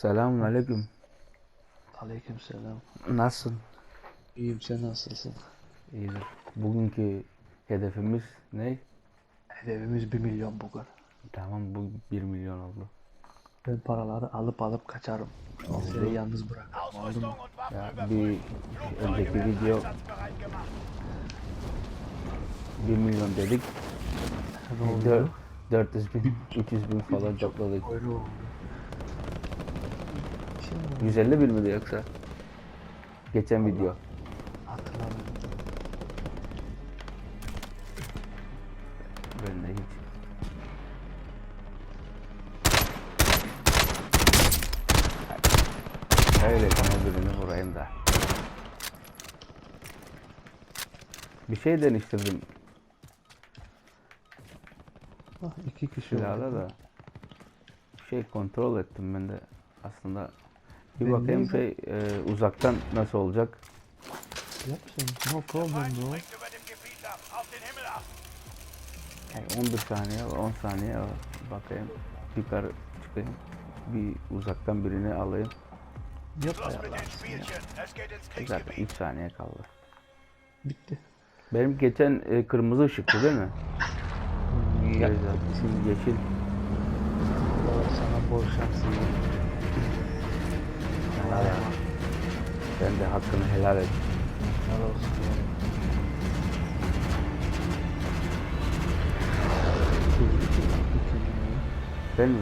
Selamun aleyküm. Aleykümselam. Nasılsın? İyiyim sen nasılsın? İyidir. Bugünkü hedefimiz ne? Hedefimiz 1 milyon bugün. Tamam bu 1 milyon oldu. Ben paraları alıp alıp kaçarım. Seni yalnız bırakmam oldu mu? Ya bir önceki video einsatzbereit gemacht. 1 milyon dedik. Ne oldu? Dör- 400 bin, 300 bin falan topladık. Öyle oldu. Şimdi 150 bin miydi yoksa? Geçen video. hatırlamıyorum. Ben de hiç. Öyle sana birini vurayım da. Bir şey deniştirdim Ah, iki kişi silahla da. Şey kontrol ettim ben de aslında. Bir Ben bakayım şey e, uzaktan nasıl olacak. Yap sen. No problem bro. Yani 11 saniye 10 saniye bakayım. Yukarı çıkayım. Bir uzaktan birini alayım. Yap ya. Zaten Kriegsgebiet. 3 saniye kaldı. Bitti. Benim geçen e, kırmızı ışıktı değil mi? Yap. Şimdi yeşil. Sana bol şans. Helal et. Sen de hakkını helal et. Helal olsun. ya. Ben mi?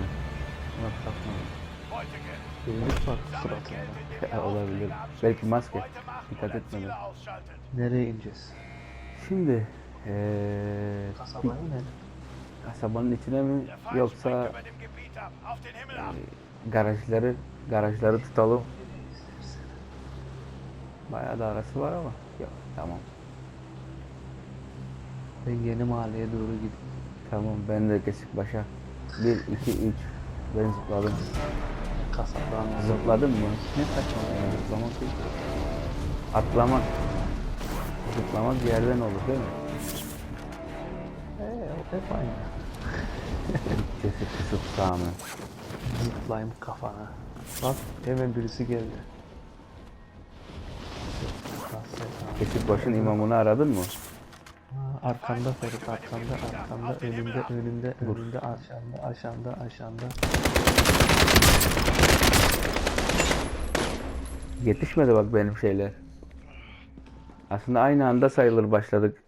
Yok Geld, suratlara. indem ihr Olabilir. Belki maske. Dikkat etmedim. Nereye ineceğiz? Şimdi eee Kasabaya ne? kasabanın içine mi yoksa garajları garajları tutalım. Bayağı da arası var ama. Yok tamam. Ben yeni mahalleye doğru gideyim. Tamam ben de kesik başa. 1 2 3 ben zıpladım. Kasabadan Zıpladım mı? Ne saçma ya zıplamak değil. Atlamak. Zıplamak yerden olur değil mi? Eee hep aynı. Kesik kısıp sağ mı? Zıplayayım kafana. Bak hemen birisi geldi. Kesik başın imamını aradın mı? Arkanda Ferit arkanda arkanda önünde önünde önünde aşağında aşağında aşağında. Yetişmedi bak benim şeyler. Aslında aynı anda sayılır başladık.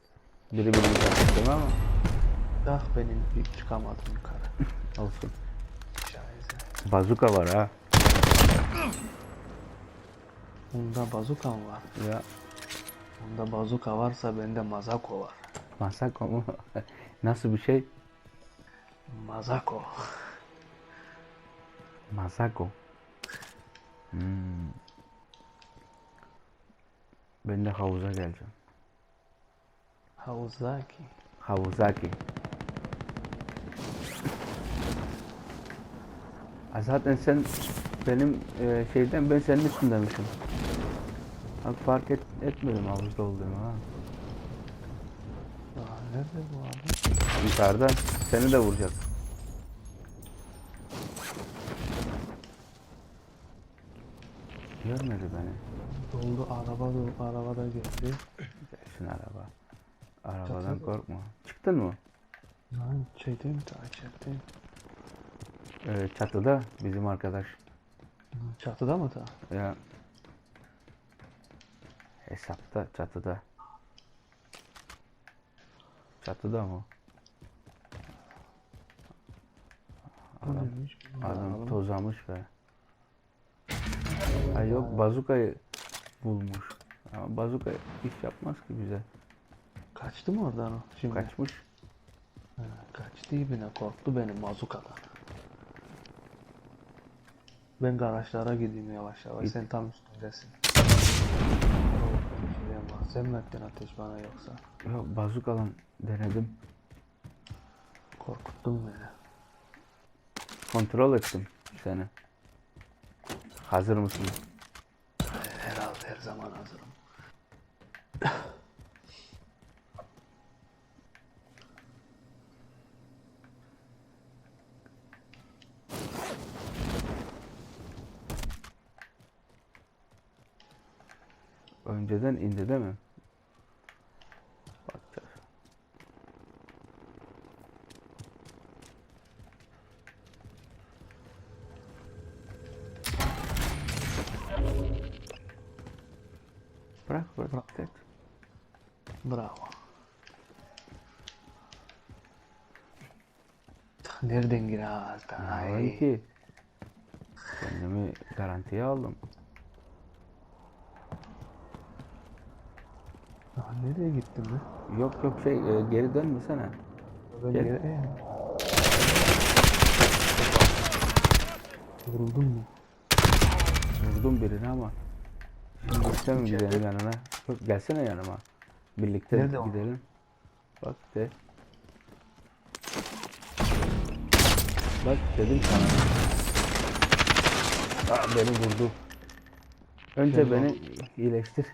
Biri birini takmıştım ama Ah benim bir çıkamadım yukarı. olsun. Şahize. Bazuka var ha. Bunda bazuka mı var? Ya Bunda bazuka varsa bende mazako var. Masako mu? Nasıl bir şey? Mazako. Masako. Hmm. Ben de havuza geleceğim. Havuzaki. Havuzaki. Ha, Zaten sen benim e, şeyden ben senin üstündemişim. Bak fark et, etmedim havuzda olduğumu ha. Aa, nerede bu abi? Yukarıda seni de vuracak. Görmedi beni. Doldu araba doldu araba da geldi. Gelsin araba. Arabadan korkma. Çıktın mı? Lan şeydeyim ta içerideyim. Ee, çatıda bizim arkadaş. Çatıda mı da? Ya hesapta çatıda. Çatıda mı? Adam, adam tozamış be. Ay yok bazukayı bulmuş. Ama bazuka iş yapmaz ki bize. Kaçtı mı oradan o şimdi? Kaçmış. Ha, kaçtı ibine korktu benim mazukadan. Ben garajlara gideyim yavaş yavaş. Git. Sen tam üstündesin. Bak. Sen mi ettin ateş bana yoksa? Yok bazukalan denedim. Korkuttun beni. Kontrol ettim seni. Hazır mısın? Herhalde her zaman hazırım. Önceden indi değil mi? Yok yok şey e, geri dönmesene. Ben Gel. yere- Ee. Vuruldun mu? Vurdum birini ama. Şimdi işte mi gidelim yanına? Yok gelsene yanıma. Birlikte Nerede o? gidelim. Bak de. Bak dedim sana. Aa, beni vurdu. Önce Gel beni iyileştir.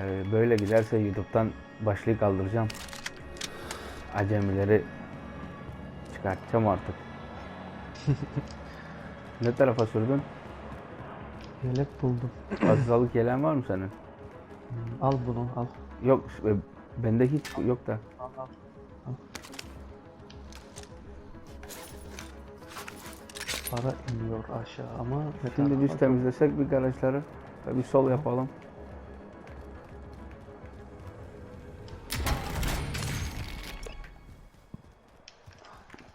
Ee, böyle giderse YouTube'dan başlığı kaldıracağım. Acemileri çıkartacağım artık. ne tarafa sürdün? Yelek buldum. Fazlalık yelen var mı senin? Hmm, Al bunu al. Yok, e, bende hiç yok da. Al al. al. Para iniyor aşağı ama Şimdi biz temizlesek bir garajları. ve Bir sol yapalım.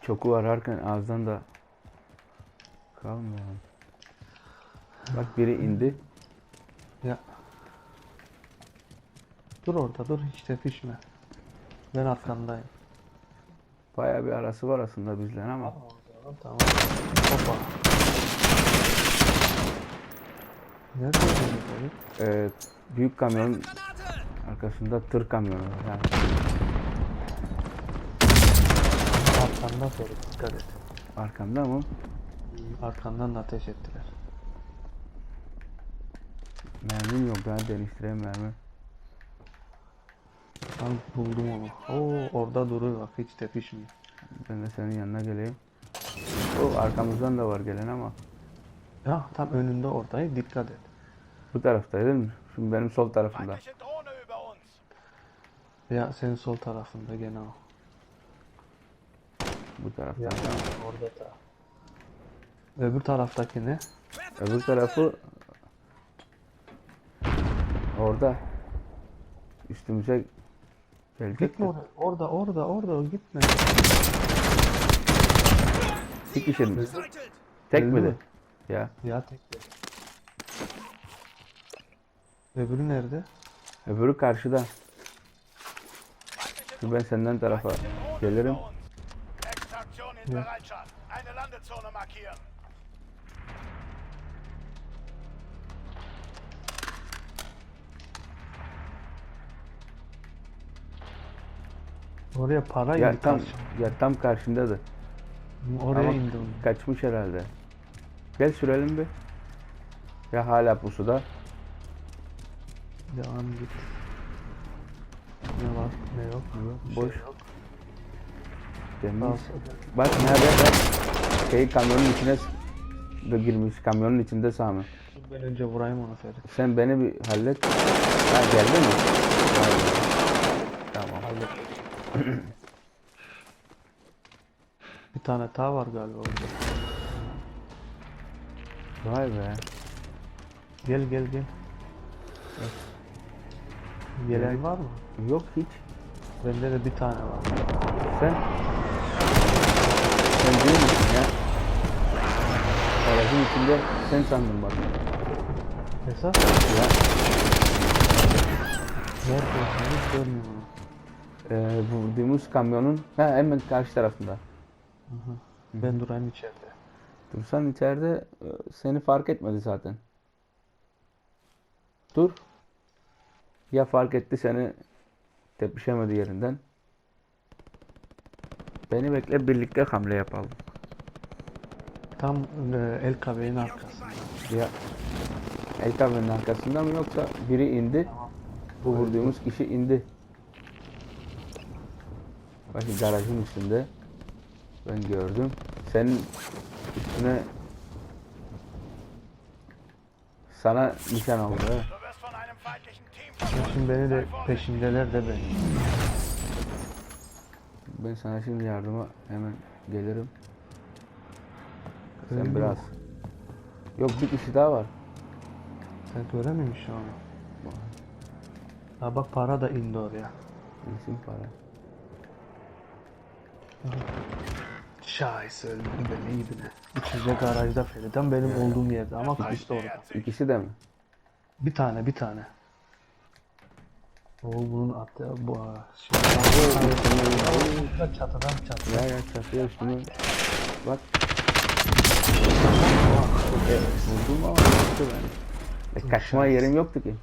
Çoku ararken ağızdan da kalmıyor. Bak biri indi. Ya. Dur orada dur hiç tepişme. Ben arkandayım. Bayağı bir arası var aslında bizle ama. Tamam. Hoppa. Nerede öldü Ee, büyük kamyonun arkasında tır kamyonu var. Yani Arkanda Ferit dikkat et. arkamda mı? Arkandan da ateş ettiler. Mermim yok ben değiştireyim mermi. Al buldum onu. Oo orada duruyor bak hiç tepişmiyor. Ben de senin yanına geleyim. O arkamızdan da var gelen ama. Ya tam önünde oradayım dikkat et. Bu taraftaydı değil mi? Şimdi benim sol tarafımda. Ya senin sol tarafında gene o. Bu tarafta. Ya orada da. Öbür taraftaki ne? Öbür tarafı orada üstümüze gelecek. Gitme oraya. Orada orada orada gitme. Bir kişi mi? Tek Öldü mi? mü? de? Ya. Ya tek. Öbürü nerede? Öbürü karşıda. Şimdi ben senden tarafa gelirim. İn Bereitschaft. Eine Landezone markieren. Oraya para Ya indi tam karşı. ya tam karşındadır. Oraya Ama indi onu. kaçmış herhalde. Gel sürelim bir. Ya hala pusuda. Devam git. Ne var ne yok. Bir şey Boş. yok. Temiz. Bak nerede bak. Şey kamyonun içine da girmiş. Kamyonun içinde Sami. Ben önce vurayım onu Ferit. Sen beni bir hallet. Ha geldi mi? Be. Tamam. Bir tane daha var galiba orada. Vay be. Gel gel gel. Yelek. var mı? Yok hiç. Bende de bir tane var. Sen sen değil misin ya? Aracın içinde sen sandın bak. Esas Ya, nerede? Hiç görmüyorum onu. e, vurduğumuz kamyonun ha, hemen karşı tarafında. Ben durayım içeride. Dursan içeride e, seni fark etmedi zaten. Dur. Ya fark etti seni tepişemedi yerinden. Beni bekle birlikte hamle yapalım. Tam e, el kabeğin arkasında. Ya El Kabe'nin arkasında mı yoksa biri indi. Bu vurduğumuz kişi indi. Bakın garajın üstünde. Ben gördüm. senin üstüne sana nişan aldı. ha. Şimdi beni de peşindeler de beni. Ben sana şimdi yardıma hemen gelirim. Sen Öyle mi? biraz. Yok bir kişi daha var. Sen görememiş onu. Ha bak para da indi oraya. İsim para. Şahis öldü beni iyi bile. İçince garajda Feriden benim olduğum yerde ama kaçtı orada. İkisi de mi? Bir tane bir tane. O bunun atı bu şey. Çatıdan çatıdan. Ya ya çatıya üstüme. Bak. E, vurdum ama yoktu ben. E, kaçma yerim yoktu ki.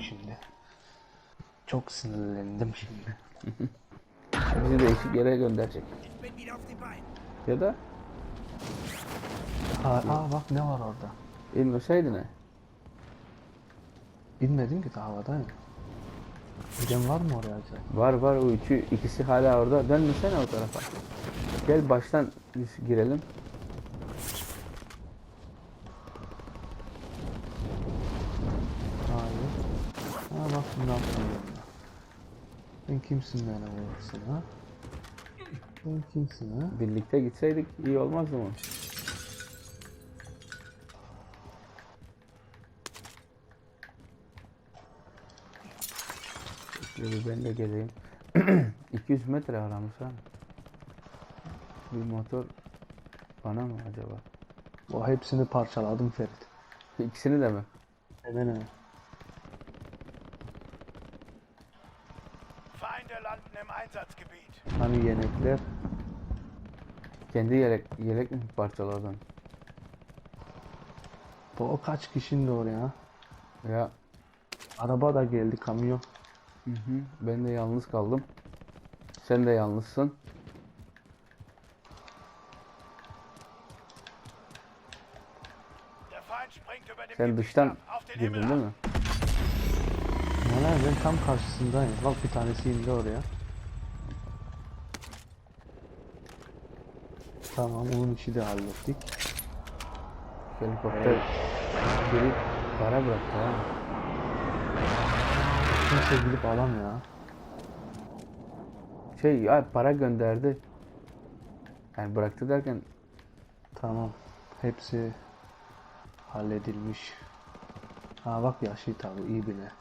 Şimdi. Çok sinirlendim şimdi. Bizi değişik yere gönderecek. Ya da Ha, aa bak ne var orada. İnmeseydi ne? İnmedin ki de havadayım. Giden var mı oraya acaba? Var var o üçü ikisi hala orada. Dönmesene o tarafa. Gel baştan biz girelim. Hayır. Ha bak yaptım yanına. Sen kimsin bana vurursun ha? Sen kimsin ha? Birlikte gitseydik iyi olmazdı mı? Şöyle ben de geleyim. 200 metre aramız ha. Bir motor bana mı acaba? O hepsini parçaladım Ferit. İkisini de mi? Hemen hemen. Feinde landen im Einsatzgebiet. Hani yenekler. Kendi yelek, yelek mi parçaladın? Bu o kaç kişinin de oraya. Ya Araba da geldi kamyon. Hı hı, ben de yalnız kaldım. Sen de yalnızsın. Sen dıştan girdin değil mi? Neler ben tam karşısındayım. Bak bir tanesi indi oraya. Tamam onun işi de hallettik. Helikopter biri para bıraktı ha. Kimse gidip alamıyor. Şey ya para gönderdi. Yani bıraktı derken Tamam. Hepsi halledilmiş. Ha bak yaşlı tabi iyi bile.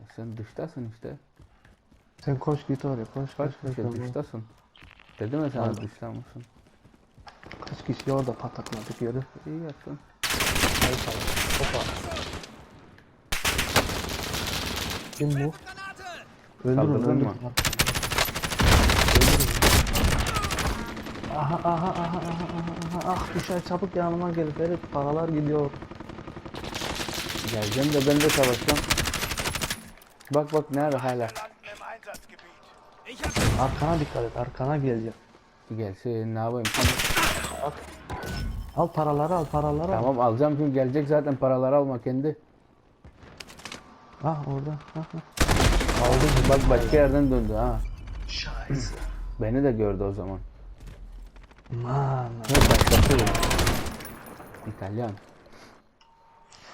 e, sen dıştasın işte. Sen koş git oraya koş Kaç koş. kişi dıştasın. Dedim ya sana dışlamışsın. Kaç kişi orada patakladık yürü. İyi yaptın. Hay falan. Hoppa. Kim bu? Öldürün Saldırdın öldürün. mı? Aha aha aha aha aha aha ah düşer çabuk yanıma gel Ferit paralar gidiyor. Geleceğim de ben de savaşacağım. Bak bak nerede hala. Arkana dikkat et arkana gelecek. Gelsin ne yapayım. Al paraları al paraları al. Tamam alacağım şimdi gelecek zaten paraları alma kendi. Ah orada. Ah, ah. Aldı bak başka yerden döndü ha. Beni de gördü o zaman. Man. Ne başkası bu? İtalyan.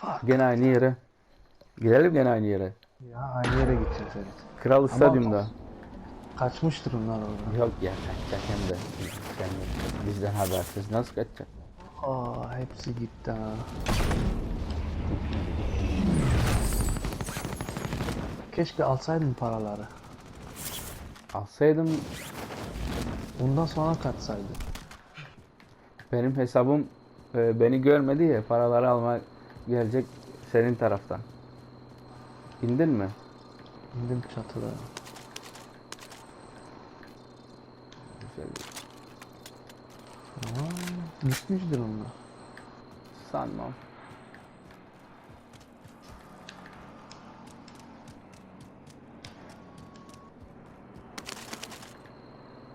Fuck. Gene aynı yere. Gidelim gene aynı yere. Ya aynı yere gideceğiz Ferit. Kral Stadyum'da. Kaçmıştır onlar orada. Yok ya kaçacak hem de. Bizden habersiz nasıl kaçacak? Aa hepsi gitti ha. Keşke alsaydın paraları. Alsaydım Ondan sonra kaçsaydın. benim hesabım e, beni görmedi ya paraları alma gelecek senin taraftan. İndin mi? İndim çatıda. Güzel. Aa, gitmiştir onlar. Sanmam.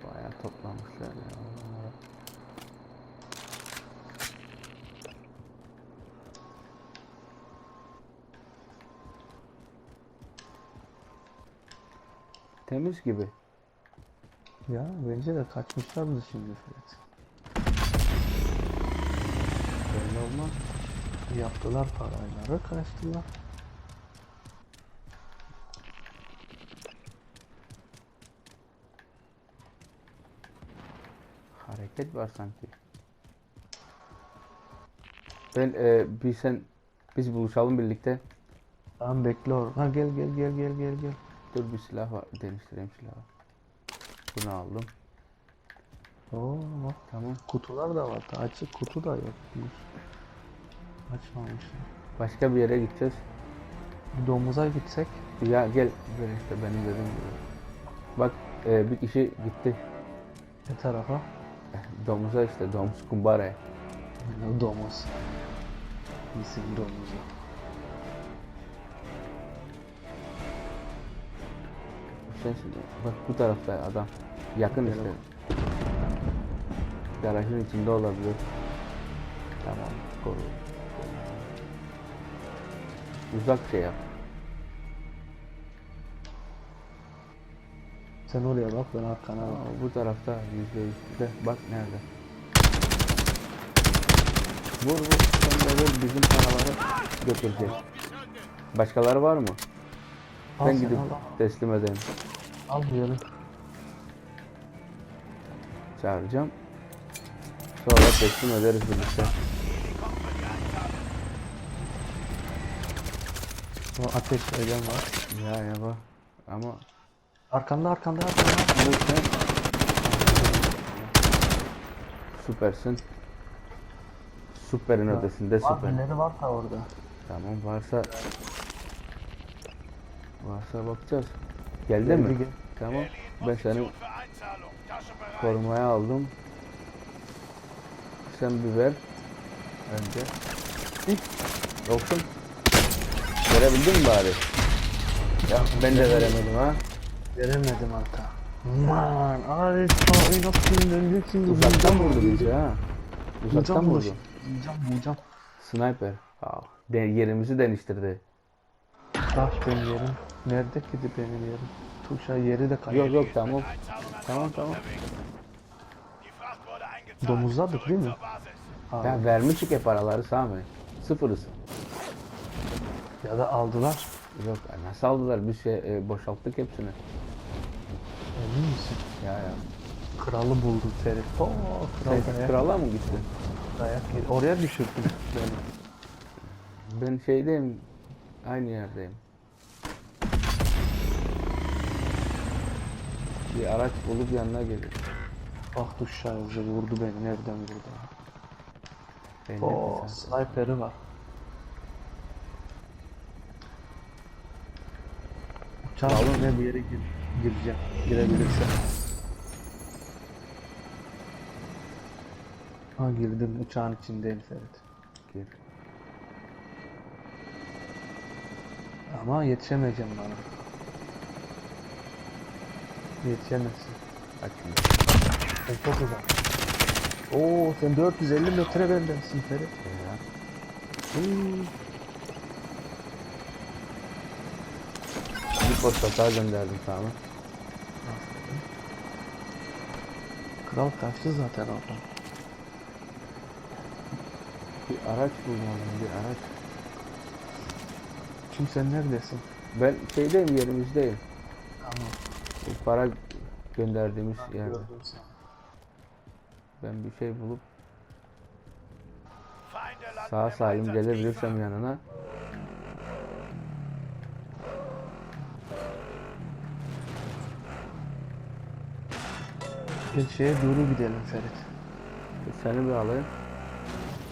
Bayağı toplamışlar ya. Temiz gibi. Ya bence de kaçmışlardı şimdi Ferit. Belli olmaz. Yaptılar parayları kaçtılar. Hareket var sanki. Ben e, bir sen biz buluşalım birlikte. Tamam bekle orada. Ha gel gel gel gel gel gel. Dur bir silah var. Değiştireyim silahı. Bunu aldım. Oo bak Tamam. kutular da var. Açık kutu da yok. Açmamışlar. Başka bir yere gideceğiz. Domuza gitsek. Ya gel böyle işte benim dediğim gibi. Bak e, bir kişi gitti. Ne tarafa? Domuza işte domuz kumbara. Ne domuz. İyisin domuzu. Sensin. Bak bu tarafta adam. Yakın işte. Garajın içinde olabilir. Tamam. Koru. Uzak şey yap. Sen oraya bak ben arkana bak. Aa, bu tarafta yüzde yüz. De, Bak nerede? Vur vur. Sen de vur. Bizim paraları götüreceğiz. Başkaları var mı? Al ben sen, gidip al, teslim edeyim. Al yanı. Çağıracağım. Sonra teslim ederiz birlikte. O ateş eden var. Ya ya bak. Ama Arkanda arkanda arkanda. sen süpersin. Süperin ötesinde Var süper. birileri var da orada. Tamam varsa varsa bakacağız. Geldi Geldi, mi? gel. Tamam. Ben seni korumaya aldım. Sen bir ver. Önce. Yoksun. Verebildin mi bari? Ya ben de veremedim ha. Veremedim arka. Man, ay çağrı nasıl döneceksin? Uzaktan vurdu bizi ha. Uzaktan vurdu. bunu. Bulacağım bulacağım. Sniper. Aa, de, yerimizi değiştirdi. Taş benim yerim. Nerede ki benim yerim? Tuşa yeri de kayıyor. Yok yok tamam. Tamam tamam. Zurück değil mi? Ha, Ya vermişik ya paraları Sami. Sıfırız. ya da aldılar. Yok nasıl aldılar? Biz şey, e, boşalttık hepsini. Emin misin? Ya ya. Kralı buldu Ferit. Oo, kral Sen dayak, krala mı gittin? dayak yedi. Oraya düşürdün beni. Ben şeydeyim. Aynı yerdeyim. Bir araç bulup yanına gelir. Ah tuş şarjı vurdu beni. Nereden vurdu? Belli Oo, sniper'ı var. Uçağın içine bir yere gir, gireceğim. Girebilirse. Ha girdim. Uçağın içindeyim Ferit. Gir. Ama yetişemeyeceğim bana. Yetişemezsin. Şimdi. Sen çok uzak. Oo sen 450 metre bendensin Ferit. Ya. Hmm. Bir posta daha gönderdim sana. Kral kaçtı zaten oradan. Bir araç bulmalıyım bir araç. Şimdi sen neredesin? Ben şeydeyim yerimizdeyim. Tamam. Bu para gönderdiğimiz yerde. Ben bir şey bulup sağ im salim gelebilirsem yanına. Gel şeye doğru gidelim Ferit. Seni bir alayım.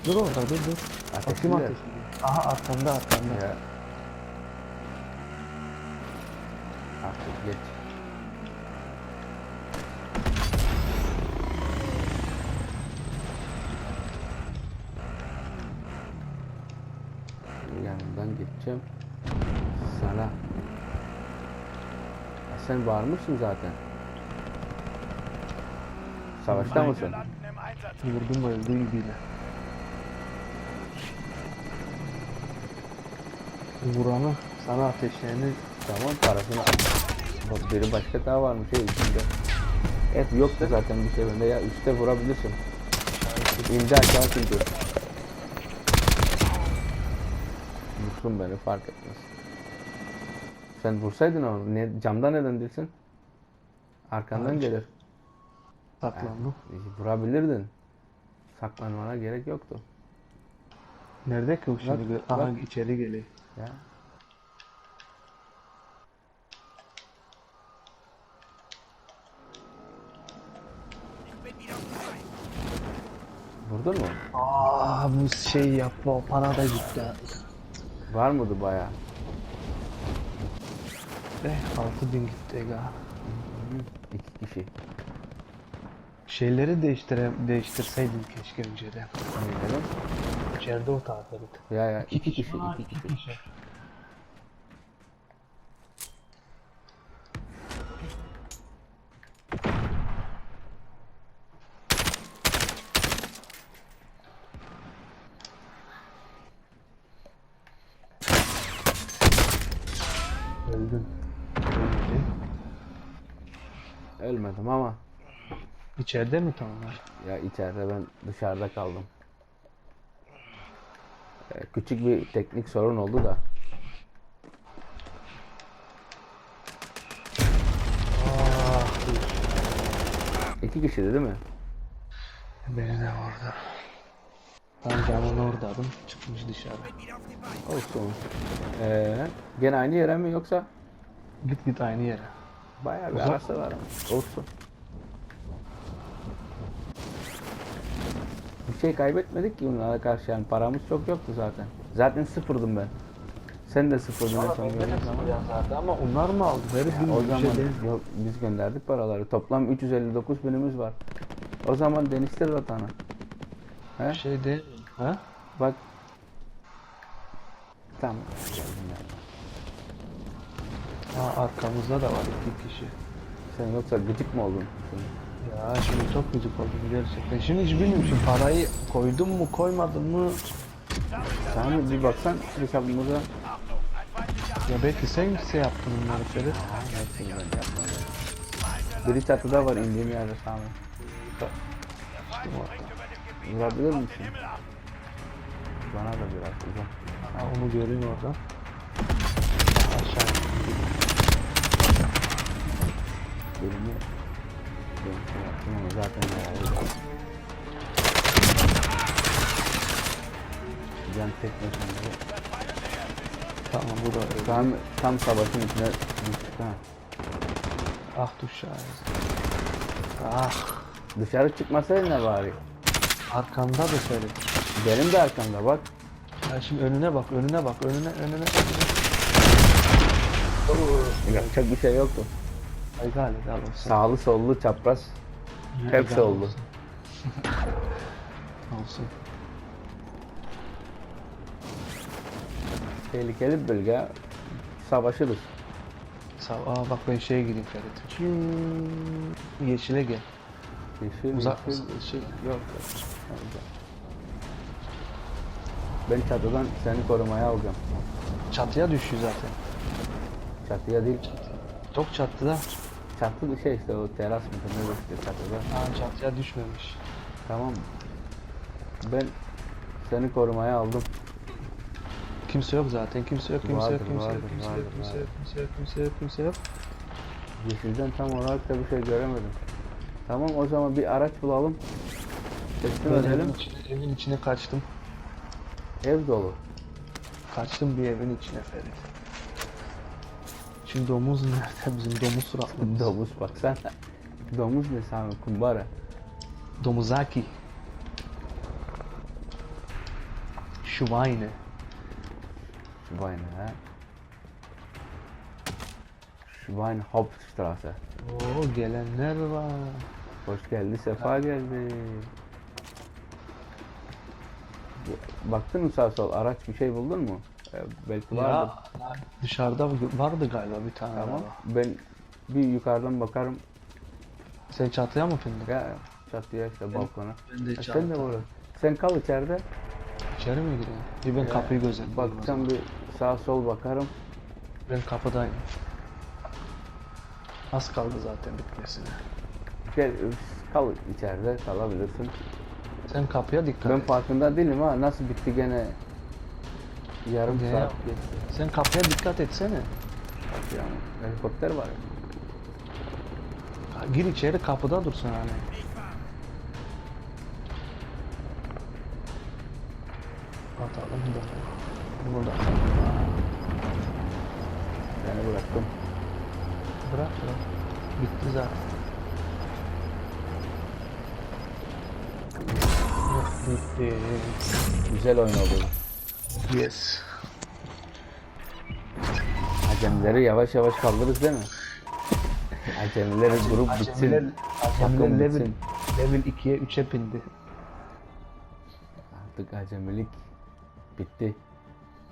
Dur orada dur dur. Ateşli Kim de. ateş ediyor? Aha arkanda arkanda. Ya. Artık geç. Yanından geçeceğim. Sana. Ya sen varmışsın zaten. Savaşta mısın? Vurdum öldüğü gibiyle. Vuranı sana ateşlerini Tamam parasını Bak biri başka daha varmış ya içinde. Et yoktu zaten bir şey bende ya üstte vurabilirsin. İndi aşağı çünkü. Vursun beni fark etmez. Sen vursaydın onu. Ne, camdan neden değilsin? Arkandan Hayır. gelir. Saklandım. Vurabilirdin. Saklanmana gerek yoktu. Nerede ki o şimdi? Bak, Aha bak. içeri geliyor. Ya. Vurdun mu? Aa bu şey yapma o para da gitti. Var mıydı bayağı? Eh 6000 gitti ga. İki kişi. Şeyleri değiştire değiştirseydim keşke önceden. Neylerim? İçeride o taraftaydı. Ya ya iki kişi, iki kişi. kişi. Öldün. Ölmedin. Ölmedim ama İçeride mi tamamlar? ya içeride ben dışarıda kaldım. Ee, Küçük bir teknik sorun oldu da. İki kişi değil mi? beni de vurdu. Ben camın oradaydım. Çıkmış dışarı. Olsun. Ee, gene aynı yere mi yoksa? Git git aynı yere. Bayağı bir Uzak. arası var ama. Olsun. Bir şey kaybetmedik ki bunlara karşı yani paramız çok yoktu zaten. Zaten sıfırdım ben. Sen de sıfırdın en son gördüğün zaman. yazardı ama onlar mı aldı? Herif Ya o bir zaman şey yok, biz gönderdik paraları. Toplam 359 binimiz var. O zaman deniştir vatanı. He? Şey değil. Ha? Bak. Tamam. Ha arkamızda da var iki kişi. Sen yoksa gıcık mı oldun? Ya şimdi çok gıcık oldum gerçekten. Şimdi hiç bilmiyorum şu parayı koydum mu koymadım mı? Tamam bir baksan hesabımıza. Ya belki sen şey yaptın bunları Ferit. Hepsini ben yapmadım. Biri çatıda var indiğim yerde Sami. İşte orada. Vurabilir misin? Bana da biraz uzak. Ha, onu göreyim oradan. Aşağı. Birini şey yaptım ama zaten. Can tek başına. Tamam bu da. Tam, tam savaşın içine düştük ha. Ah duş Ah. Dışarı çıkmasaydı ne bari? Arkanda da Ferit. Benim de arkamda bak. Ya şimdi önüne bak, önüne bak, önüne, önüne, önüne. Yapacak bir şey yoktu. Ay galiba olsun. Sağlı sollu çapraz Ya, hepsi galiba oldu. olsun. Olsun. Tehlikeli bir bölge. Savaşırız. Sağ Aa bak ben şeye gideyim Ferit. Çiii. Yeşile gel. Yeşil, Uzak yeşil. Yeşil. Yok. Ben çatıdan seni korumaya alacağım. Çatıya düşüyor zaten. Çatıya değil. Çok çatıda. Çatı bir şey işte o teras mı ne işte çatıda. Aa çatıya düşmemiş. Tamam. Ben seni korumaya aldım. Kimse yok zaten. Kimse yok, kimse yok, kimse yok, kimse yok, kimse yok, kimse yok, kimse yok, kimse yok. Yeşilden tam olarak da bir şey göremedim. Tamam o zaman bir araç bulalım. Teslim Ben edelim. evin içine, evin içine kaçtım. Ev dolu. Kaçtım bir evin içine Ferit. Şimdi domuz nerede? Bizim domuz suratlı. Domuz baksana. Domuz ne Sami? Kumbara. Domuzaki. Schweine. Schweine ha. Schwein Hauptstraße. Oo gelenler var. Hoş geldi, sefa geldi. Baktın mı sağ sol araç bir şey buldun mu? Ee, belki. Ya dışarıda vardı galiba bir tane Tamam. araba. Ben bir yukarıdan bakarım. Sen çatıya mı bindin? Ya çatıya işte balkona. Ben de Ha, sen de burada. Sen kal içeride. İçeri mi gireyim? Bir ben Ya, kapıyı gözetleyeyim. Bakacağım bir sağ sol bakarım. Ben kapıdayım. Az kaldı zaten bitmesine. Gel kal içeride kalabilirsin. Sen kapıya dikkat Ben et. farkında değilim ha nasıl bitti gene yarım Ne saat ya? geçti. Sen kapıya dikkat etsene. Yani helikopter var ya. Ha, Gir içeri kapıda dursun hani. Atalım da. Bunu da Seni bıraktım. bırak bırak. Bitti zaten. Yok, Bitti. Güzel oyun oldu. Yes. Acemileri yavaş yavaş kaldırırız değil mi? Acemileri grup bitsin. Acemiler, level, bitsin. level 2'ye 3'e bindi. Artık acemilik bitti.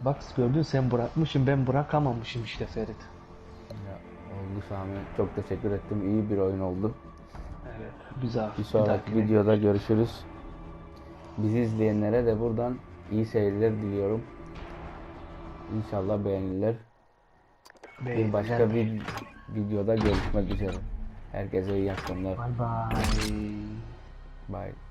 Bak gördün sen bırakmışsın ben bırakamamışım işte Ferit. Ya, oldu Sami. Çok teşekkür ettim. İyi bir oyun oldu. Evet. Güzel. Bir sonraki dahakine- videoda görüşürüz. Bizi izleyenlere de buradan iyi seyirler diliyorum. İnşallah beğenirler. Bir başka bir videoda görüşmek üzere. Herkese iyi akşamlar. Bye bye. Bye.